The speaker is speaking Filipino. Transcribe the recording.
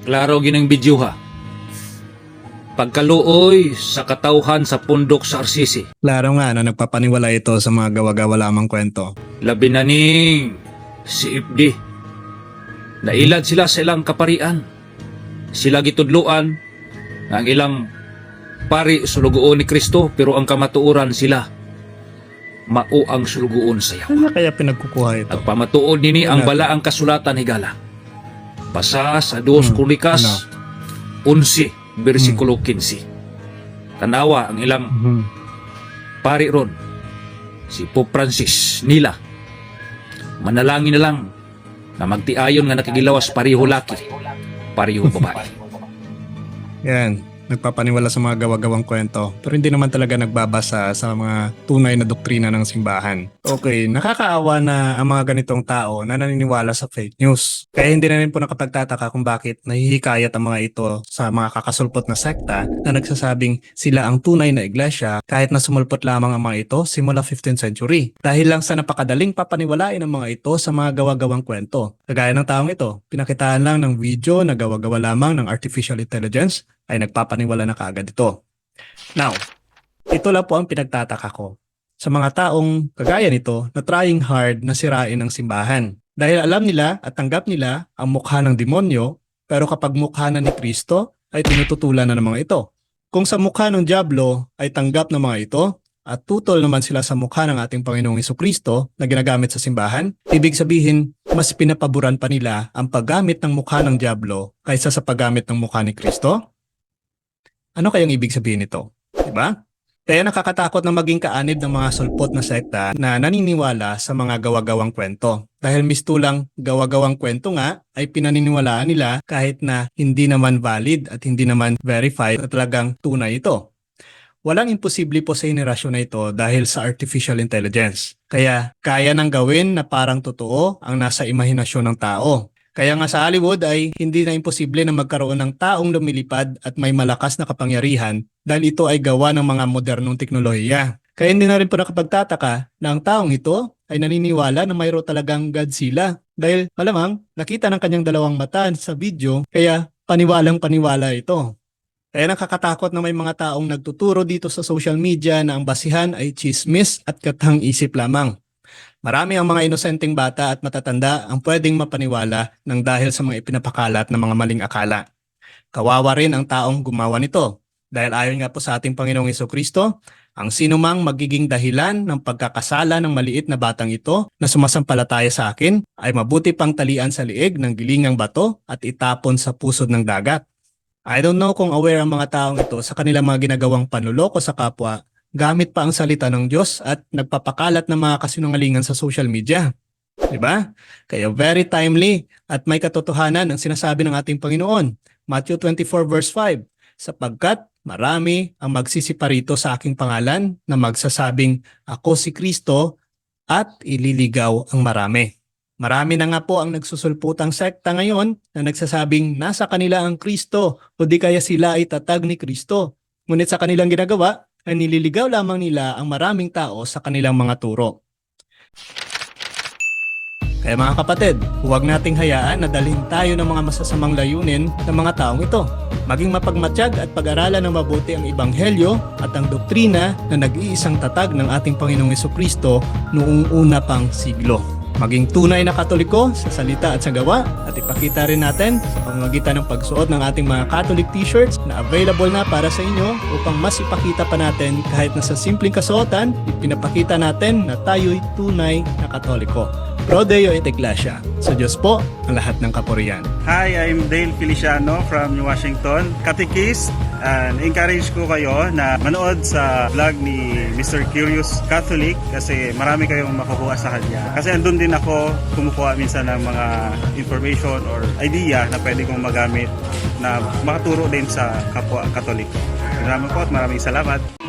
Klaro ginang video ha. Pagkaluoy sa katauhan sa pundok sa Arsisi. Klaro nga na nagpapaniwala ito sa mga gawa-gawa lamang kwento. Labi na ning si Ibdi. Nailad sila sa ilang kaparian. Sila gitudluan ang ilang pari sulugoon ni Kristo pero ang kamatuoran sila mao ang sulugoon sayaw. Kaya kaya pinagkukuha ito. Nagpamatuod nini ang balaang kasulatan higala. Basa sa 2 Hmm, Kronikas ano? 11 bersikulo 15. Tanawa ang ilang Mhm. pari ron si Pope Francis nila manalangin na lang na magtiayon nga nakigilawas pariho laki pariho babae Yan, nagpapaniwala sa mga gawa-gawang kwento pero hindi naman talaga nagbabasa sa mga tunay na doktrina ng simbahan. Okay, nakakaawa na ang mga ganitong tao na naniniwala sa fake news. Kaya hindi na rin po nakapagtataka kung bakit nahihikayat ang mga ito sa mga kakasulpot na sekta na nagsasabing sila ang tunay na iglesia kahit na sumulpot lamang ang mga ito simula 15th century. Dahil lang sa napakadaling papaniwalain ng mga ito sa mga gawa-gawang kwento. Kagaya ng taong ito, pinakitaan lang ng video na gawa-gawa lamang ng artificial intelligence ay nagpapaniwala na kaagad ito. Now, ito lang po ang pinagtataka ko sa mga taong kagaya nito na trying hard na sirain ang simbahan. Dahil alam nila at tanggap nila ang mukha ng demonyo, pero kapag mukha na ni Kristo, ay tinututulan na ng mga ito. Kung sa mukha ng Diablo ay tanggap ng mga ito, at tutol naman sila sa mukha ng ating Panginoong Iso Kristo na ginagamit sa simbahan, ibig sabihin, mas pinapaboran pa nila ang paggamit ng mukha ng Diablo kaysa sa paggamit ng mukha ni Kristo? Ano kayang ibig sabihin nito? Diba? Kaya nakakatakot na maging kaanib ng mga sulpot na sekta na naniniwala sa mga gawa-gawang kwento. Dahil mistulang gawa-gawang kwento nga ay pinaniniwalaan nila kahit na hindi naman valid at hindi naman verified na talagang tunay ito. Walang imposible po sa henerasyon na ito dahil sa artificial intelligence. Kaya kaya nang gawin na parang totoo ang nasa imahinasyon ng tao. Kaya nga sa Hollywood ay hindi na imposible na magkaroon ng taong lumilipad at may malakas na kapangyarihan dahil ito ay gawa ng mga modernong teknolohiya. Kaya hindi na rin po nakapagtataka na ang taong ito ay naniniwala na mayroon talagang Godzilla dahil malamang nakita ng kanyang dalawang mata sa video kaya paniwalang paniwala ito. Kaya nakakatakot na may mga taong nagtuturo dito sa social media na ang basihan ay chismis at katang isip lamang. Marami ang mga inosenteng bata at matatanda ang pwedeng mapaniwala ng dahil sa mga ipinapakalat ng mga maling akala. Kawawa rin ang taong gumawa nito. Dahil ayon nga po sa ating Panginoong Iso Kristo, ang sinumang magiging dahilan ng pagkakasala ng maliit na batang ito na sumasampalataya sa akin ay mabuti pang talian sa liig ng gilingang bato at itapon sa pusod ng dagat. I don't know kung aware ang mga taong ito sa kanilang mga ginagawang panluloko sa kapwa gamit pa ang salita ng Diyos at nagpapakalat ng mga kasinungalingan sa social media. 'Di ba? Kaya very timely at may katotohanan ang sinasabi ng ating Panginoon. Matthew 24 verse 5, sapagkat marami ang magsisiparito sa aking pangalan na magsasabing ako si Kristo at ililigaw ang marami. Marami na nga po ang nagsusulputang sekta ngayon na nagsasabing nasa kanila ang Kristo o di kaya sila ay tatag ni Kristo. Ngunit sa kanilang ginagawa ay nililigaw lamang nila ang maraming tao sa kanilang mga turo. Kaya mga kapatid, huwag nating hayaan na dalhin tayo ng mga masasamang layunin ng mga taong ito. Maging mapagmatsyag at pag-aralan ng mabuti ang Ebanghelyo at ang doktrina na nag-iisang tatag ng ating Panginoong Kristo noong una pang siglo. Maging tunay na katoliko sa salita at sa gawa at ipakita rin natin sa pamamagitan ng pagsuot ng ating mga Catholic t-shirts na available na para sa inyo upang mas ipakita pa natin kahit na sa simpleng kasuotan, ipinapakita natin na tayo'y tunay na katoliko. Pro Deo et Iglesia. Sa Diyos po ang lahat ng kapurian. Hi, I'm Dale Feliciano from New Washington, Catechist. And encourage ko kayo na manood sa vlog ni Mr. Curious Catholic kasi marami kayong makukuha sa kanya. Kasi andun din ako kumukuha minsan ng mga information or idea na pwede kong magamit na makaturo din sa kapwa Katoliko. Maraming po at maraming salamat.